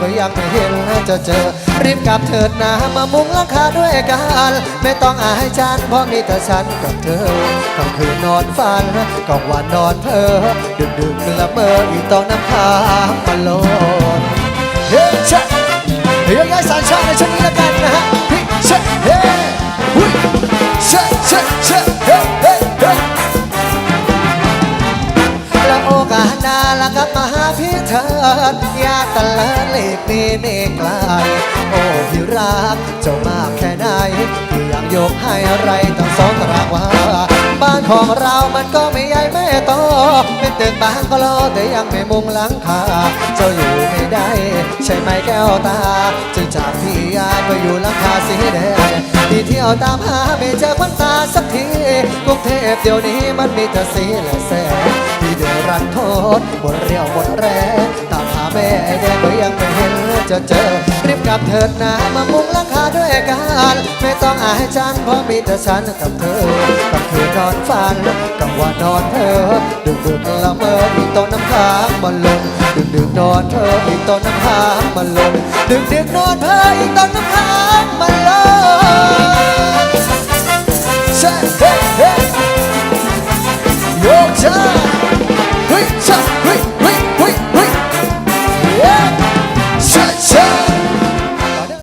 ก็ยังไม่เห็นจะเจอ รีบกลับเถิดนะมามุงหลังคาด้วยกันไม่ต้องอายฉันเพราะมีแต่ฉันกับเธอกลางคืนนอนฝันกลางวันนอนเพ้อดึกดึกละเมออีต้องน้ำค้างมาลนเฮ้ยชะเฮ้ยย้ายสารชาติในช่วงนี้ละกัน ยากตะเลิดเลขนี้เนไกลโอ้พี่รักเจ้ามากแค่ไหนพี่อยากยกให้อะไรต้องสองตรางว่าบ้านของเรามันก็ไม่ใหญ่ไม่โตเป็นตึกบางก็โลแต่ยังไม่มุงหลังคาเจ้าอยู่ไม่ได้ ใช่ไหมแก้วตา จึงจากพี่ยายไปอยู่หลังคาสีแดงที่เที่ยวตามหาไม่เจอคนตาสักทีกรุงเทพเดี๋ยวนี้มันมีแต่สีและแสง รันโทษหมดเรี่ยวหมดแรงตามหาแม่ไอ้แดงก็ยังไม่เห็นจะเจอรีบกลับเถิดนะมามุงหลังคาด้วยกันไม่ต้องอายฉันเพราะมีแต่ฉันกับเธอกับคืนนอนฝันกับวันนอนเธอดึกดึกละเมออีกต้นน้ำค้างมันลงดึกดึกนอนเธออีกต้นน้ำค้างมันลงดึกดึกนอนเธออีกต้นน้ำค้างมันลงใช่เฮ้เฮ้โยกจ้า